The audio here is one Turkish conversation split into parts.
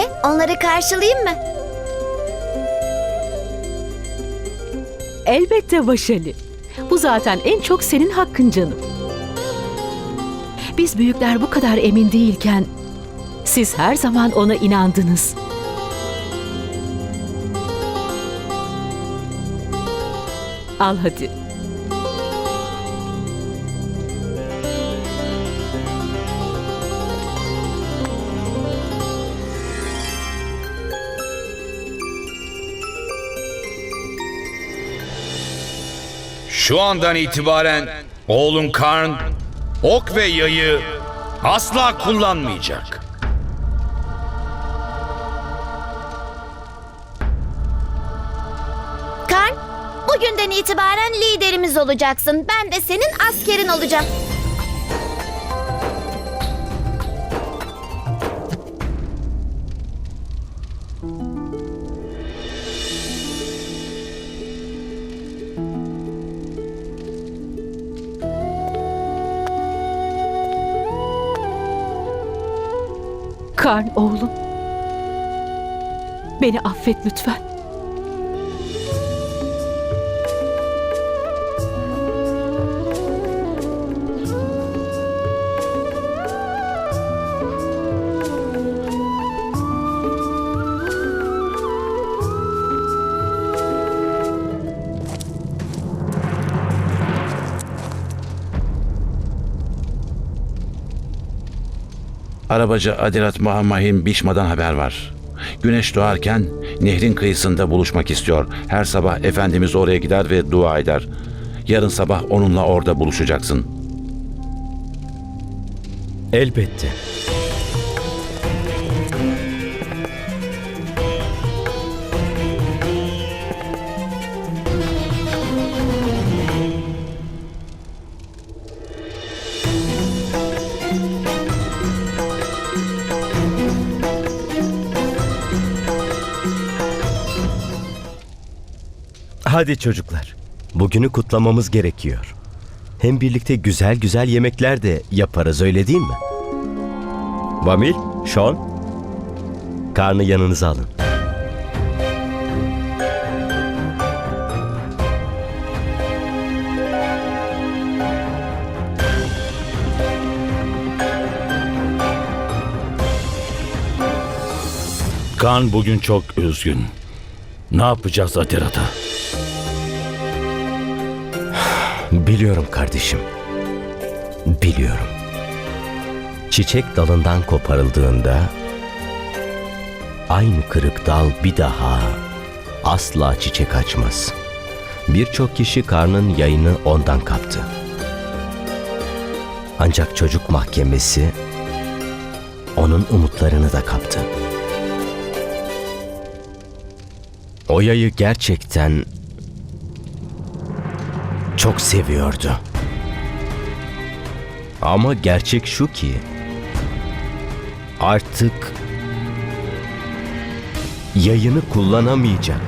Teyze, onları karşılayayım mı? Elbette Vaşali. Bu zaten en çok senin hakkın canım. Biz büyükler bu kadar emin değilken siz her zaman ona inandınız. Al hadi. Şu andan itibaren oğlun Karn ok ve yayı asla kullanmayacak. Karn, bugünden itibaren liderimiz olacaksın. Ben de senin askerin olacağım. Karn oğlum. Beni affet lütfen. Arabacı Adirat Mahamahim Bişma'dan haber var. Güneş doğarken nehrin kıyısında buluşmak istiyor. Her sabah Efendimiz oraya gider ve dua eder. Yarın sabah onunla orada buluşacaksın. Elbette. Hadi çocuklar. Bugünü kutlamamız gerekiyor. Hem birlikte güzel güzel yemekler de yaparız öyle değil mi? Vamil, Sean. Karnı yanınıza alın. Kan bugün çok üzgün. Ne yapacağız Adirat'a? Biliyorum kardeşim. Biliyorum. Çiçek dalından koparıldığında aynı kırık dal bir daha asla çiçek açmaz. Birçok kişi karnın yayını ondan kaptı. Ancak çocuk mahkemesi onun umutlarını da kaptı. O yayı gerçekten çok seviyordu. Ama gerçek şu ki artık yayını kullanamayacak.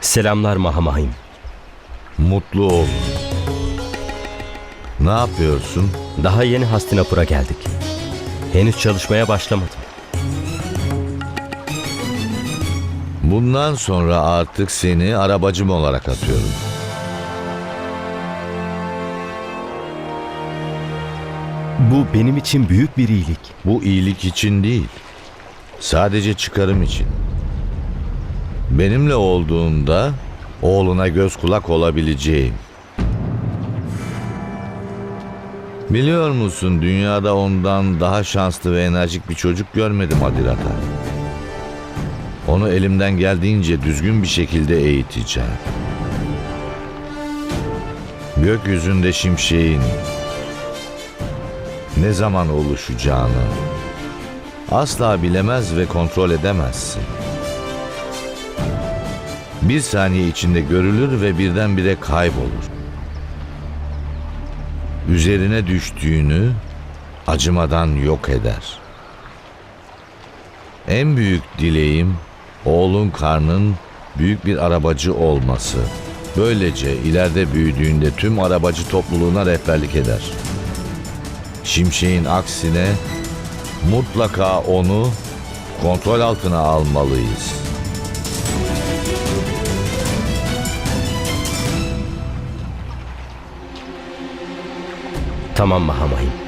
Selamlar Mahamahim. Mutlu ol. Ne yapıyorsun? Daha yeni Hastinapur'a geldik. Henüz çalışmaya başlamadım. Bundan sonra artık seni arabacım olarak atıyorum. Bu benim için büyük bir iyilik. Bu iyilik için değil. Sadece çıkarım için. Benimle olduğunda oğluna göz kulak olabileceğim. Biliyor musun dünyada ondan daha şanslı ve enerjik bir çocuk görmedim Adirat'a. Onu elimden geldiğince düzgün bir şekilde eğiteceğim. gökyüzünde şimşeğin ne zaman oluşacağını asla bilemez ve kontrol edemezsin. Bir saniye içinde görülür ve birdenbire kaybolur. Üzerine düştüğünü acımadan yok eder. En büyük dileğim oğlun karnın büyük bir arabacı olması. Böylece ileride büyüdüğünde tüm arabacı topluluğuna rehberlik eder. Şimşek'in aksine mutlaka onu kontrol altına almalıyız. tamam mı Hamayim?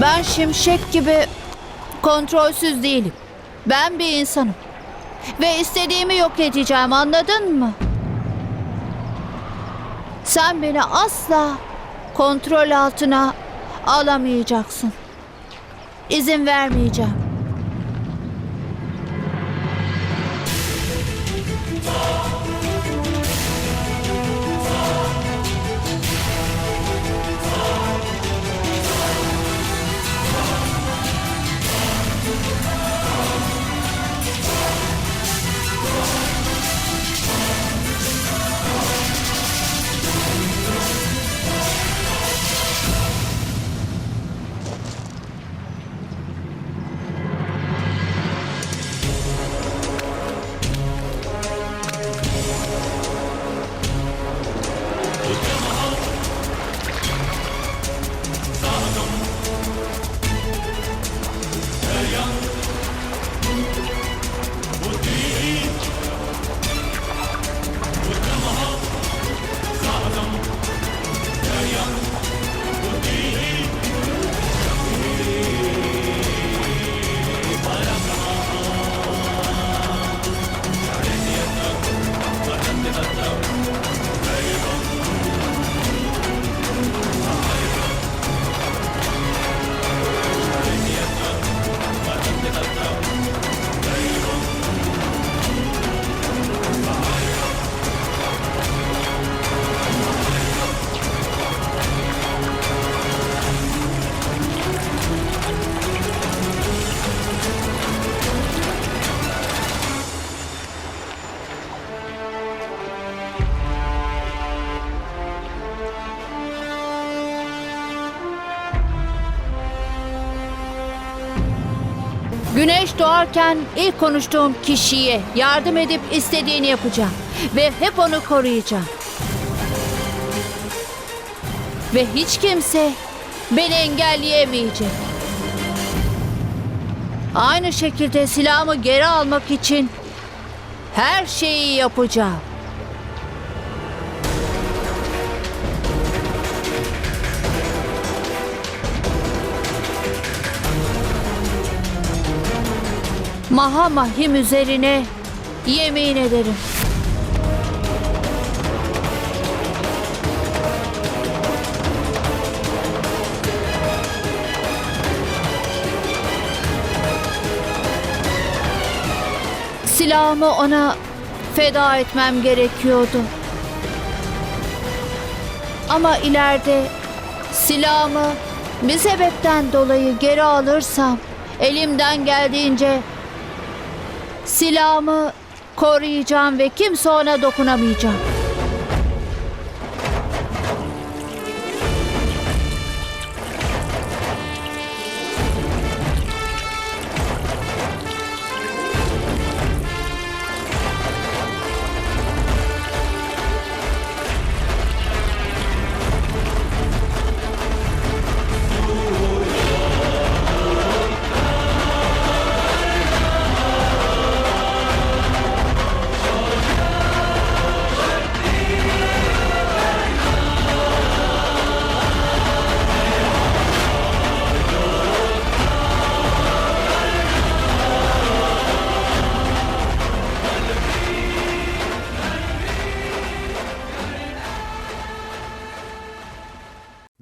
Ben şimşek gibi kontrolsüz değilim. Ben bir insanım. Ve istediğimi yok edeceğim anladın mı? Sen beni asla kontrol altına alamayacaksın. İzin vermeyeceğim. Güneş doğarken ilk konuştuğum kişiye yardım edip istediğini yapacağım. Ve hep onu koruyacağım. Ve hiç kimse beni engelleyemeyecek. Aynı şekilde silahımı geri almak için her şeyi yapacağım. Mahamahim üzerine yemin ederim. Silahımı ona feda etmem gerekiyordu. Ama ileride silahımı bir sebepten dolayı geri alırsam elimden geldiğince silahımı koruyacağım ve kimse ona dokunamayacak.